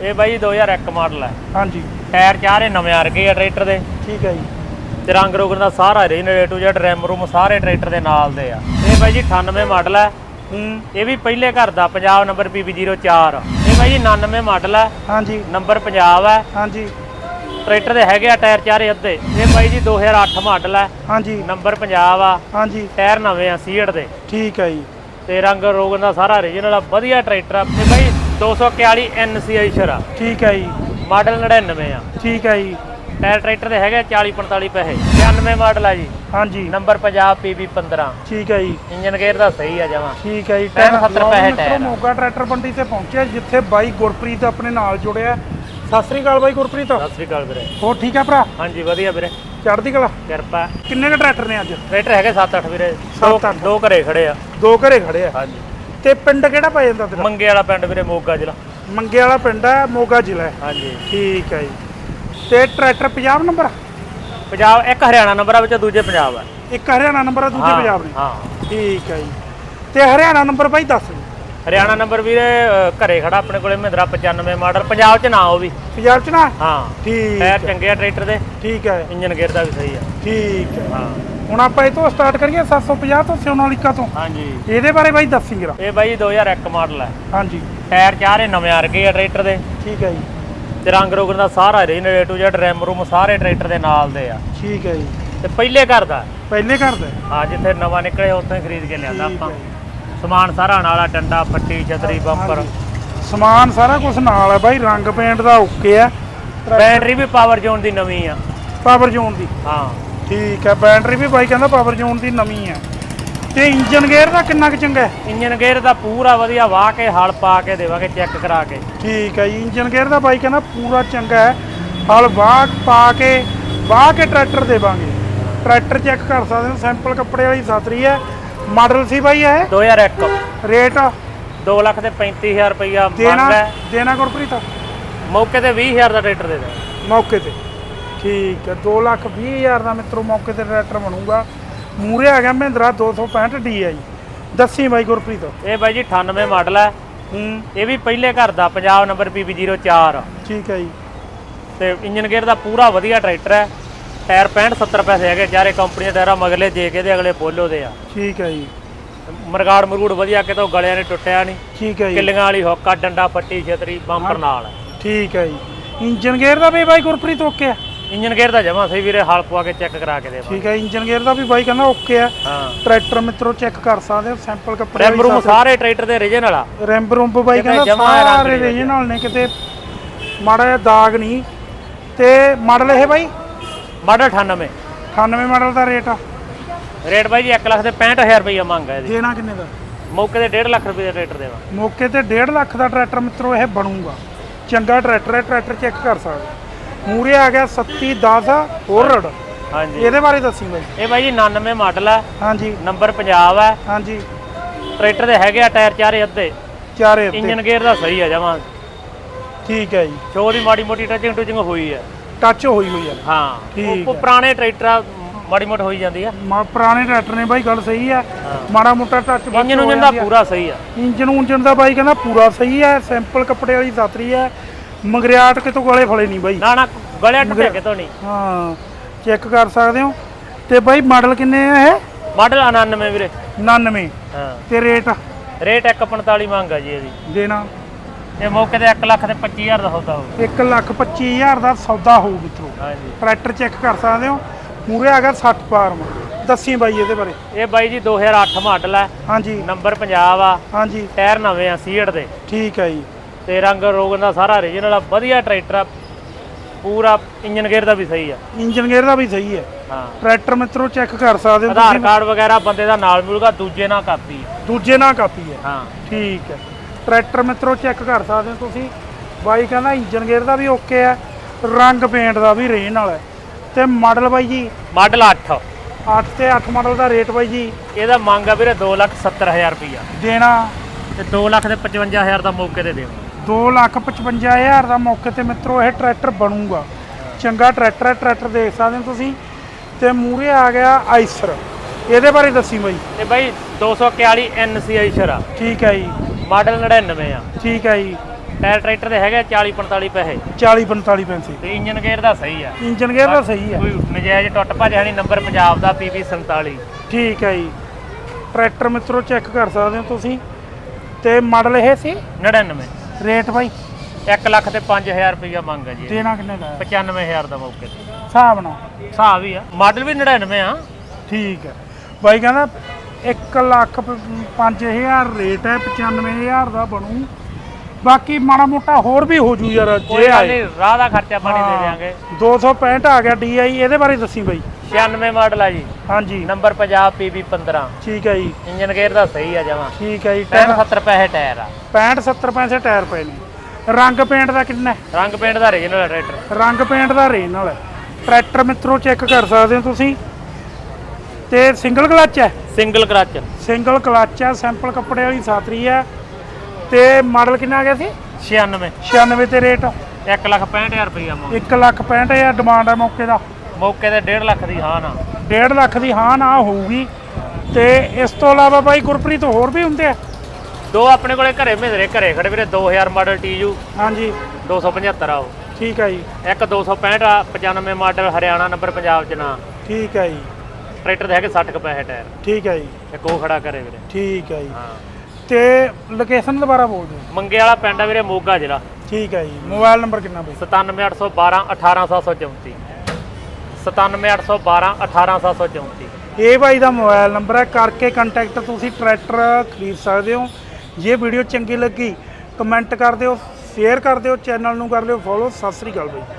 ਇਹ ਬਾਈ 2001 ਮਾਡਲ ਹੈ। ਹਾਂਜੀ। ਟਾਇਰ ਚਾਰੇ ਨਵੇਂ ਆ ਰਗੇ ਆ ਟਰੈਕਟਰ ਦੇ। ਠੀਕ ਹੈ ਜੀ। ਤੇ ਰੰਗ ਰੋਗਨ ਦਾ ਸਾਰਾ ਏ ਟੂ ਜ਼ੈਡ ਰੈਮ ਰੂਮ ਸਾਰੇ ਟਰੈਕਟਰ ਦੇ ਨਾਲ ਦੇ ਆ। ਇਹ ਬਾਈ ਜੀ 98 ਮਾਡਲ ਹੈ। ਹੂੰ। ਇਹ ਵੀ ਪਹਿਲੇ ਘਰ ਦਾ ਪੰਜਾਬ ਨੰਬਰ PB04 ਇਹ ਬਾਈ ਜੀ 99 ਮਾਡਲ ਹੈ। ਹਾਂਜੀ। ਨੰਬਰ ਪੰਜਾਬ ਹੈ। ਹਾਂਜੀ। ਟਰੈਕਟਰ ਦੇ ਹੈਗੇ ਆ ਟਾਇਰ ਚਾਰੇ ਅੱਧੇ। ਇਹ ਬਾਈ ਜੀ 2008 ਮਾਡਲ ਹੈ। ਹਾਂਜੀ। ਨੰਬਰ ਪੰਜਾਬ ਆ। ਹਾਂਜੀ। ਟਾਇਰ ਨਵੇਂ ਆ ਸੀਟ ਦੇ। ਠੀਕ ਹੈ ਜੀ। ਤੇ ਰੰਗ ਰੋਗਨ ਦਾ ਸਾਰਾ ਰੀਜਨਲ ਆ। ਵਧੀਆ ਟਰੈਕਟਰ ਆ। ਤੇ ਬਾਈ 241 NCI ਸ਼ਰਾ। ਠੀਕ ਹੈ ਜੀ। ਮਾਡਲ 99 ਆ। ਠੀਕ ਹੈ ਜੀ। ਟਾਇਰ ਟਰੈਕਟਰ ਦੇ ਹੈਗੇ 40 45 ਪੈਸੇ। 96 ਮਾਡਲ ਆ ਜੀ। ਹਾਂਜੀ। ਨੰਬਰ ਪੰਜਾਬ PB 15 ਠੀਕ ਹੈ ਜੀ। ਇੰਜਨ ਗੇਅਰ ਦਾ ਸਹੀ ਆ ਜਮਾ। ਠੀਕ ਹੈ ਜੀ। ਟਾਇਰ 70 ਲਓ ਪੈਸੇ ਟਾਇਰ। ਮੋਗਾ ਟਰੈਕਟਰ ਮੰਡੀ ਤੇ ਪਹੁੰਚਿਆ ਜਿੱਥੇ ਬਾਈ ਗੁਰਪ੍ਰੀਤ ਆਪਣੇ ਨਾਲ ਜੁੜਿਆ ਸਤਿ ਸ੍ਰੀ ਅਕਾਲ ਬਾਈ ਗੁਰਪ੍ਰੀਤ। ਸਤਿ ਸ੍ਰੀ ਅਕਾਲ ਵੀਰੇ। ਹੋਰ ਠੀਕ ਹੈ ਭਰਾ? ਹਾਂਜੀ ਵਧੀਆ ਵੀਰੇ। ਚੜ੍ਹਦੀ ਕਲਾ? ਕਿਰਪਾ। ਕਿੰਨੇ ਕ ਟਰੈਕਟਰ ਨੇ ਅੱਜ? ਟਰੈਕਟਰ ਹੈਗੇ 7-8 ਵੀਰੇ। ਦੋ ਘਰੇ ਖੜੇ ਆ। ਦੋ ਘਰੇ ਖੜੇ ਆ। ਹਾਂਜੀ। ਤੇ ਪਿੰਡ ਕਿਹੜਾ ਪੈ ਜਾਂਦਾ ਤੇਰਾ? ਮੰਗੇ ਵਾਲਾ ਪਿੰਡ ਵੀਰੇ ਮੋਗਾ ਜ਼ਿਲ੍ਹਾ। ਮੰਗੇ ਵਾਲਾ ਪਿੰਡ ਹੈ ਮੋਗਾ ਜ਼ਿਲ੍ਹਾ ਹੈ। ਹਾਂਜੀ। ਠੀਕ ਹੈ ਜੀ। ਤੇ ਟਰੈਕਟਰ ਪੰਜਾਬ ਨੰਬਰ ਪੰਜਾਬ ਇੱਕ ਹਰਿਆਣਾ ਨੰਬਰ ਆ ਵਿੱਚ ਦੂਜੇ ਪੰਜਾਬ ਆ। ਇੱਕ ਹਰਿਆਣਾ ਨੰਬਰ ਹੈ ਦੂਜੇ ਹਾਂ, ਪੰਜਾਬ ਨੇ ਹਾਂ। ਠੀਕ ਹੈ ਜੀ। ਤੇ ਹਰਿਆਣਾ ਨੰਬਰ ਬਾਈ ਦੱਸ। ਹਰਿਆਣਾ ਨੰਬਰ ਵੀਰੇ ਅ, ਘਰੇ ਖੜਾ ਆਪਣੇ ਕੋਲੇ ਮਹਿੰਦਰਾ 95 ਮਾਡਲ ਪੰਜਾਬ ਚ ਨਾ ਉਹ ਵੀ। ਪੰਜਾਬ ਚ ਨਾ? ਹਾਂ। ਠੀਕ ਟਾਇਰ ਚੰਗੇ ਆ ਟਰੈਕਟਰ ਦੇ। ਠੀਕ ਹੈ। ਇੰਜਨ ਗੇਅਰ ਦਾ ਵੀ ਸਹੀ ਆ। ਠੀਕ ਹੈ। ਹਾਂ। ਹੁਣ ਆਪਾਂ ਇਹ ਤੋਂ ਸਟਾਰਟ ਕਰੀਏ 750 ਤੋਂ ਸੋਨਾਲੀਕਾ ਤੋਂ। ਹਾਂਜੀ। ਇਹਦੇ ਬਾਰੇ ਬਾਈ ਦੱਸੀ ਜਰਾ। ਇਹ ਬਾਈ 2001 ਮਾਡਲ ਹੈ ਹਾਂਜੀ। ਟਾਇਰ ਚਾਰੇ ਨਵੇਂ ਆ ਰਗੇ ਆ ਟਰੈਕਟਰ ਦੇ। ਠੀਕ ਹੈ ਜੀ। ਤੇ ਰੰਗ ਰੋਗਨ ਦਾ ਸਾਰਾ ਏ ਟੂ ਜ਼ੈਡ ਰੈਮ ਰੂਮ ਸਾਰੇ ਟਰੈਕਟਰ ਦੇ ਨਾਲ ਦੇ ਆ। ਠੀਕ ਹੈ ਜੀ। ਤੇ ਪਹਿਲੇ ਘਰ ਦਾ। ਪਹਿਲੇ ਘਰ ਦਾ। ਹੈ? ਜਿੱਥੇ ਨਵਾਂ ਨਿਕਲੇ ਉੱਥੋਂ ਹੀ ਖਰੀਦ ਕੇ ਲਿਆਂਦਾ ਆਪਾਂ। ਸਮਾਨ ਸਾਰਾ ਨਾਲ ਆ ਡੰਡਾ ਫੱਟੀ ਛਤਰੀ ਬੰਪਰ। ਸਮਾਨ ਸਾਰਾ ਕੁਝ ਨਾਲ ਹੈ ਬਾਈ ਰੰਗ ਪੇਂਟ ਦਾ ਓਕੇ ਹੈ ਬੈਟਰੀ ਵੀ ਪਾਵਰ ਜ਼ੋਨ ਦੀ ਨਵੀਂ ਆ। ਪਾਵਰ ਜ਼ੋਨ ਦੀ। ਹਾਂ। ਠੀਕ ਹੈ ਬੈਟਰੀ ਵੀ ਬਾਈ ਕਹਿੰਦਾ ਪਾਵਰ ਜ਼ੋਨ ਦੀ ਨਵੀਂ ਹੈ। ਤੇ ਇੰਜਨ ਗੇਅਰ ਦਾ ਕਿੰਨਾ ਕੁ ਚੰਗਾ ਹੈ? ਇੰਜਨ ਗੇਅਰ ਦਾ ਪੂਰਾ ਵਧੀਆ ਵਾਹ ਕੇ ਹਲ ਪਾ ਕੇ ਦੇਵਾਂਗੇ ਚੈੱਕ ਕਰਾ ਕੇ। ਠੀਕ ਹੈ ਜੀ ਇੰਜਨ ਗੇਅਰ ਦਾ ਬਾਈ ਕਹਿੰਦਾ ਪੂਰਾ ਚੰਗਾ ਹੈ। ਹਲ ਵਾਹ ਪਾ ਕੇ ਵਾਹ ਕੇ ਟਰੈਕਟਰ ਦੇਵਾਂਗੇ। ਟਰੈਕਟਰ ਚੈੱਕ ਕਰ ਸਕਦੇ ਹੋ ਸੈਂਪਲ ਕੱਪੜੇ ਵਾਲੀ ਸਾਤਰੀ ਹੈ। ਮਾਡਲ ਸੀ ਬਾਈ ਇਹ? 2001 ਰੇਟ 2 ਲੱਖ ਤੇ 35000 ਰੁਪਈਆ ਦੇਣਾ ਮੰਗ ਹੈ। ਦੇਣਾ ਗੁਰਪ੍ਰੀਤ? ਮੌਕੇ ਤੇ 20000 ਦਾ ਟਰੈਕਟਰ ਦੇ ਦੇ। ਮੌਕੇ ਤੇ। ਠੀਕ ਹੈ 2 ਲੱਖ 20 ਹਜ਼ਾਰ ਦਾ ਮਿੱਤਰੋ ਮੌਕੇ ਤੇ ਟਰੈਕਟਰ ਬਣੂਗਾ। ਮੂਰੇ ਆ ਗਿਆ ਮਹਿੰਦਰਾ 265 ਡੀ ਹੈ ਜੀ ਦੱਸੀ ਬਾਈ ਗੁਰਪ੍ਰੀਤ। ਇਹ ਬਾਈ ਜੀ 98 ਮਾਡਲ ਹੈ ਹੂੰ। ਇਹ ਵੀ ਪਹਿਲੇ ਘਰ ਦਾ ਪੰਜਾਬ ਨੰਬਰ PB04 ਠੀਕ ਹੈ ਜੀ। ਤੇ ਇੰਜਨ ਗੇਅਰ ਦਾ ਪੂਰਾ ਵਧੀਆ ਟਰੈਕਟਰ ਹੈ। ਟਾਇਰ 65 70 ਪੈਸੇ ਹੈਗੇ ਚਾਰੇ ਕੰਪਨੀ ਦੇ ਟਾਇਰਾਂ ਮਗਲੇ ਜੇ ਕੇ ਦੇ ਅਗਲੇ ਪੋਲੋ ਦੇ ਆ। ਠੀਕ ਹੈ ਜੀ। ਮਰਗਾੜ ਮਰੂੜ ਵਧੀਆ ਕਿਤੋਂ ਗਲਿਆਂ ਨੇ ਟੁੱਟਿਆ ਨਹੀਂ ਠੀਕ ਹੈ ਜੀ। ਕਿੱਲੀਆਂ ਵਾਲੀ ਹੋਕਾ ਡੰਡਾ ਪੱਟੀ ਛਤਰੀ ਬੰਪਰ ਨਾਲ। ਠੀਕ ਹੈ ਜੀ। ਇੰਜਨ ਗੇਅਰ ਦਾ ਵੀ ਬਾਈ ਗੁਰਪ੍ਰੀਤ ਓਕੇ ਹੈ। ਇੰਜਨ ਗੇਅਰ ਦਾ ਜਮਾ ਸਹੀ ਵੀਰੇ ਹਲ ਪਵਾ ਕੇ ਚੈੱਕ ਕਰਾ ਕੇ ਦੇਵਾਂ ਠੀਕ ਹੈ ਇੰਜਨ ਗੇਅਰ ਦਾ ਵੀ ਬਾਈ ਕਹਿੰਦਾ ਓਕੇ ਹੈ। ਹਾਂ। ਟਰੈਕਟਰ ਮਿੱਤਰੋ ਚੈੱਕ ਕਰ ਸਕਦੇ ਹੋ ਸੈਂਪਲ ਕੱਪੜੇ ਰੈਮ ਰੂਮ ਸਾਰੇ ਟਰੈਕਟਰ ਦੇ ਰੀਜਨਲ ਆ। ਰੂੰਬ ਬਾਈ ਕਹਿੰਦਾ ਸਾਰੇ ਨਹੀਂ ਰੀਜਨਲ ਨੇ ਕਿਤੇ ਮਾੜਾ ਜਿਹਾ ਦਾਗ ਨਹੀਂ। ਤੇ ਮਾਡਲ ਇਹ ਬਾਈ? ਮਾਡਲ 98 98 ਮਾਡਲ ਦਾ ਰੇਟ ਆ। ਰੇਟ ਬਾਈ ਜੀ 1 ਲੱਖ ਤੇ 65000 ਰੁਪਈਆ ਮੰਗ ਹੈ ਇਹਦੀ। ਦੇਣਾ ਕਿੰਨੇ ਦਾ? ਮੌਕੇ ਤੇ 1.5 ਲੱਖ ਰੁਪਏ ਦਾ ਟਰੈਕਟਰ ਦੇਵਾਂ। ਮੌਕੇ ਤੇ 1.5 ਲੱਖ ਦਾ ਟਰੈਕਟਰ ਮਿੱਤਰੋ ਇਹ ਬਣੂਗਾ। ਚੰਗਾ ਟਰੈਕਟਰ ਹੈ ਟਰੈਕਟਰ ਚੈੱਕ ਕਰ ਸਕਦੇ ਮੂਰੇ ਆ ਗਿਆ 3710 ਹੋਰਡ ਹਾਂਜੀ। ਇਹਦੇ ਬਾਰੇ ਦੱਸੀ ਬਾਈ। ਇਹ ਬਾਈ ਜੀ 99 ਮਾਡਲ ਹੈ ਹਾਂਜੀ। ਨੰਬਰ ਪੰਜਾਬ ਹੈ ਹਾਂਜੀ। ਟਰੈਕਟਰ ਦੇ ਹੈਗੇ ਆ ਟਾਇਰ ਚਾਰੇ ਅੱਧੇ। ਚਾਰੇ ਉੱਤੇ ਇੰਜਨ ਗੇਅਰ ਦਾ ਸਹੀ ਆ ਜਮਾ। ਠੀਕ ਹੈ ਜੀ। ਸ਼ੋ ਦੀ ਮਾੜੀ ਮੋਟੀ ਟਚਿੰਗ ਟੁਚਿੰਗ ਹੋਈ ਹੈ ਟੱਚ ਹੋਈ ਹੋਈ ਹੈ ਹਾਂ। ਠੀਕ ਉਹ- ਹੈ। ਪੁਰਾਣੇ ਟਰੈਕਟਰ ਆ, ਮਾੜੀ ਮੋਟੀ ਹੋਈ ਜਾਂਦੀ ਆ। ਮਾ ਪੁਰਾਣੇ ਟਰੈਕਟਰ ਨੇ ਬਾਈ ਗੱਲ ਸਹੀ ਹੈ ਹਾਂ। ਮਾੜਾ ਮੋਟਾ ਟੱਚ ਇੰਜਨ ਉਂਜਨ ਦਾ ਪੂਰਾ ਸਹੀ ਆ। ਇੰਜਨ ਉਂਜਨ ਦਾ ਬਾਈ ਕਹਿੰਦਾ ਪੂਰਾ ਸਹੀ ਹੈ ਸਿੰਪਲ ਕੱਪੜੇ ਵਾਲੀ ਸਾਤਰੀ ਹੈ ਮਗਰਿਆਟ ਕਿਤੋਂ ਗਲੇ ਫਲੇ ਨਹੀਂ ਬਾਈ। ਨਾ ਨਾ ਗਲਿਆ ਟੁੱਟਿਆ ਕਿਤੋਂ ਨਹੀਂ ਹਾਂ ਚੈੱਕ ਕਰ ਸਕਦੇ ਹੋ? ਤੇ ਬਾਈ ਮਾਡਲ ਕਿੰਨੇ ਆ ਇਹ? ਮਾਡਲ 99 ਵੀਰੇ। 99 ਹਾਂ। ਤੇ ਰੇਟ? ਰੇਟ 145 ਮੰਗ ਆ ਜੀ ਇਹਦੀ। ਦੇਣਾ। ਇਹ ਮੌਕੇ ਤੇ 1 ਲੱਖ ਤੇ 25000 ਦਾ ਸੌਦਾ ਹੋਊ। 1 ਲੱਖ 25 ਹਜ਼ਾਰ ਦਾ ਸੌਦਾ ਹੋਊ ਮਿੱਤਰੋ। ਹਾਂਜੀ। ਟਰੈਕਟਰ ਚੈੱਕ ਕਰ ਸਕਦੇ ਹੋ? ਮੂਰੇ ਆ ਗਿਆ 60 ਫਾਰਮ। ਦੱਸੀ ਬਾਈ ਇਹਦੇ ਬਾਰੇ। ਇਹ ਬਾਈ ਜੀ 2008 ਮਾਡਲ ਹੈ ਹਾਂਜੀ। ਨੰਬਰ ਪੰਜਾਬ ਆ। ਹਾਂਜੀ। ਟਾਇਰ ਨਵੇਂ ਆ ਸੀਟ ਦੇ। ਠੀਕ ਹੈ ਜੀ। ਤੇ ਰੰਗ ਰੋਗਨ ਦਾ ਸਾਰਾ ਰੀਜਨਲ ਆ ਵਧੀਆ ਟਰੈਕਟਰ ਆ। ਪੂਰਾ ਇੰਜਨ ਗੇਅਰ ਦਾ ਵੀ ਸਹੀ ਆ। ਇੰਜਨ ਗੇਅਰ ਦਾ ਵੀ ਸਹੀ ਹੈ ਹਾਂ। ਟਰੈਕਟਰ ਮਿੱਤਰੋ ਚੈੱਕ ਕਰ ਸਕਦੇ ਹੋ ਆਧਾਰ ਤੁਸੀਂ। ਕਾਰਡ ਵਗੈਰਾ ਬੰਦੇ ਦਾ ਨਾਲ ਮਿਲੂਗਾ ਦੂਜੇ ਨਾਲ ਕਾਪੀ ਦੂਜੇ ਨਾਲ ਕਾਪੀ ਹੈ ਹਾਂ। ਠੀਕ ਹੈ ਟਰੈਕਟਰ ਮਿੱਤਰੋ ਚੈੱਕ ਕਰ ਸਕਦੇ ਹੋ ਤੁਸੀਂ। ਬਾਈ ਕਹਿੰਦਾ ਇੰਜਨ ਗੇਅਰ ਦਾ ਵੀ ਓਕੇ ਹੈ ਰੰਗ ਪੇਂਟ ਦਾ ਵੀ ਰੇਨ ਵਾਲਾ ਹੈ। ਤੇ ਮਾਡਲ ਬਾਈ ਜੀ? ਮਾਡਲ 8 8 ਤੇ 8 ਮਾਡਲ ਦਾ ਰੇਟ ਬਾਈ ਜੀ? ਇਹਦਾ ਮੰਗ ਆ ਵੀਰੇ 270000 ਰੁਪਈਆ। ਦੇਣਾ। ਤੇ 2 ਲੱਖ ਤੇ 55000 ਦਾ ਮੌਕੇ ਤੇ ਦੇਵਾਂ 255000 ਦਾ ਮੌਕੇ ਤੇ ਮਿੱਤਰੋ ਇਹ ਟਰੈਕਟਰ ਬਣੂਗਾ। ਚੰਗਾ ਟਰੈਕਟਰ ਹੈ ਟਰੈਕਟਰ ਦੇਖ ਸਕਦੇ ਹੋ ਤੁਸੀਂ। ਤੇ ਮੂਰੇ ਆ ਗਿਆ ਆਈਸਰ। ਇਹਦੇ ਬਾਰੇ ਦੱਸੀ ਬਾਈ। ਤੇ ਬਾਈ 241 NCI ਸ਼ਰਾ। ਠੀਕ ਹੈ ਜੀ। ਮਾਡਲ 99 ਆ। ਠੀਕ ਹੈ ਜੀ। ਟਾਇਰ ਟਰੈਕਟਰ ਦੇ ਹੈਗੇ 40 45 ਪੈਸੇ। 40 45 ਪੈਸੇ। ਤੇ ਇੰਜਨ ਗੇਅਰ ਦਾ ਸਹੀ ਆ। ਇੰਜਨ ਗੇਅਰ ਦਾ ਸਹੀ ਹੈ ਕੋਈ ਨਜਾਇਜ਼ ਟੁੱਟ ਭੱਜ ਹੈ ਨਹੀਂ ਨੰਬਰ ਪੰਜਾਬ ਦਾ PB 47 ਠੀਕ ਹੈ ਜੀ। ਟਰੈਕਟਰ ਮਿੱਤਰੋ ਚੈੱਕ ਕਰ ਸਕਦੇ ਹੋ ਤੁਸੀਂ। ਤੇ ਮਾਡਲ ਇਹ ਸੀ? 99 ਰੇਟ ਬਾਈ? 1 ਲੱਖ ਤੇ 5000 ਰੁਪਇਆ ਮੰਗ ਹੈ ਜੀ। ਦੇਣਾ ਕਿੰਨੇ ਦਾ ਹੈ? 95000 ਦਾ ਮੌਕੇ ਤੇ। ਹਿਸਾਬ ਨਾਲ। ਹਿਸਾਬ ਹੀ ਆ। ਮਾਡਲ ਵੀ 99 ਆ। ਠੀਕ ਹੈ। ਬਾਈ ਕਹਿੰਦਾ 1 ਲੱਖ 5000 ਰੇਟ ਹੈ 95000 ਦਾ ਬਣੂ। ਬਾਕੀ ਮਾੜਾ ਮੋਟਾ ਹੋਰ ਵੀ ਹੋ ਜੂ ਯਾਰ ਕੋਈ ਜੇ ਗੱਲ ਆਏ। ਨਹੀਂ ਰਾਹ ਦਾ ਖਰਚਾ ਪਾਣੀ ਦੇ ਦਿਆਂਗੇ। 265 ਆ ਗਿਆ DI ਇਹਦੇ ਬਾਰੇ ਦੱਸੀ ਬਾਈ। 96 ਮਾਡਲ ਆ ਜੀ। ਹਾਂਜੀ। ਨੰਬਰ ਪੰਜਾਬ PB 15 ਠੀਕ ਹੈ ਜੀ। ਇੰਜਨ ਗੇਅਰ ਦਾ ਸਹੀ ਆ ਜਮਾ। ਠੀਕ ਹੈ ਜੀ ਟਾਇਰ ਟਾਇਰ 70 ਪੈਸੇ ਟਾਇਰ ਆ। 65 70 ਪੈਸੇ ਟਾਇਰ ਪਏ ਨੇ। ਰੰਗ ਪੇਂਟ ਦਾ ਕਿੰਨਾ ਹੈ? ਰੰਗ ਪੇਂਟ ਦਾ ਰੀਜਨਲ ਟਰੈਕਟਰ। ਰੰਗ ਪੇਂਟ ਦਾ ਰੇਨ ਨਾਲ ਹੈ। ਟਰੈਕਟਰ ਮਿੱਤਰੋ ਚੈੱਕ ਕਰ ਸਕਦੇ ਹੋ ਤੁਸੀਂ। ਤੇ ਸਿੰਗਲ ਕਲਚ ਹੈ? ਸਿੰਗਲ ਕਲਚ ਸਿੰਗਲ ਕਲਚ ਹੈ ਸੈਂਪਲ ਕੱਪੜੇ ਵਾਲੀ ਸਾਤਰੀ ਹੈ। ਤੇ ਮਾਡਲ ਕਿੰਨਾ ਆ ਗਿਆ ਸੀ? 96 96 ਤੇ ਰੇਟ। 1 ਲੱਖ 65000 ਰੁਪਇਆ ਮੌਕੇ। 1 ਲੱਖ 65000 ਡਿਮਾਂਡ ਹੈ ਮੌਕੇ ਦਾ। ਮੌਕੇ ਤੇ 1.5 ਲੱਖ ਦੀ ਹਾਂ ਨਾ 1.5 ਲੱਖ ਦੀ ਹਾਂ ਨਾ ਹੋਊਗੀ। ਤੇ ਇਸ ਤੋਂ ਇਲਾਵਾ ਬਾਈ ਗੁਰਪ੍ਰੀਤ ਹੋਰ ਵੀ ਹੁੰਦੇ ਆ? ਦੋ ਆਪਣੇ ਕੋਲੇ ਘਰੇ ਮਹਿੰਦਰੇ ਘਰੇ ਖੜੇ ਵੀਰੇ 2000 ਮਾਡਲ TU ਹਾਂਜੀ। 275 ਆ ਉਹ। ਠੀਕ ਹੈ ਜੀ। ਇੱਕ 265 ਆ 95 ਮਾਡਲ ਹਰਿਆਣਾ ਨੰਬਰ ਪੰਜਾਬ ਚ ਨਾ। ਠੀਕ ਹੈ ਜੀ। ਟਰੈਕਟਰ ਦੇ ਹੈਗੇ 60 ਕੁ ਪੈਸੇ ਟਾਇਰ। ਠੀਕ ਹੈ ਜੀ। ਇੱਕ ਉਹ ਖੜਾ ਕਰੇ ਵੀਰੇ। ਠੀਕ ਹੈ ਜੀ। ਹਾਂ। ਤੇ ਲੋਕੇਸ਼ਨ ਦੁਬਾਰਾ ਬੋਲ ਦਿਓ। ਮੰਗੇ ਵਾਲਾ ਪਿੰਡ ਆ ਵੀਰੇ ਮੋਗਾ ਜ਼ਿਲ੍ਹਾ। ਠੀਕ ਹੈ ਜੀ ਮੋਬਾਈਲ ਨੰਬਰ ਕਿੰਨਾ ਬਈ? 97812 18734 97812 18734 ਇਹ ਬਾਈ ਦਾ ਮੋਬਾਈਲ ਨੰਬਰ ਹੈ ਕਰਕੇ ਕੰਟੈਕਟ ਤੁਸੀਂ ਟਰੈਕਟਰ ਖਰੀਦ ਸਕਦੇ ਹੋ। ਜੇ ਵੀਡੀਓ ਚੰਗੀ ਲੱਗੀ ਕਮੈਂਟ ਕਰ ਦਿਓ ਸ਼ੇਅਰ ਕਰ ਦਿਓ ਚੈਨਲ ਨੂੰ ਕਰ ਲਿਓ ਫੋਲੋ ਸਤਿ ਸ੍ਰੀ ਅਕਾਲ ਬਾਈ।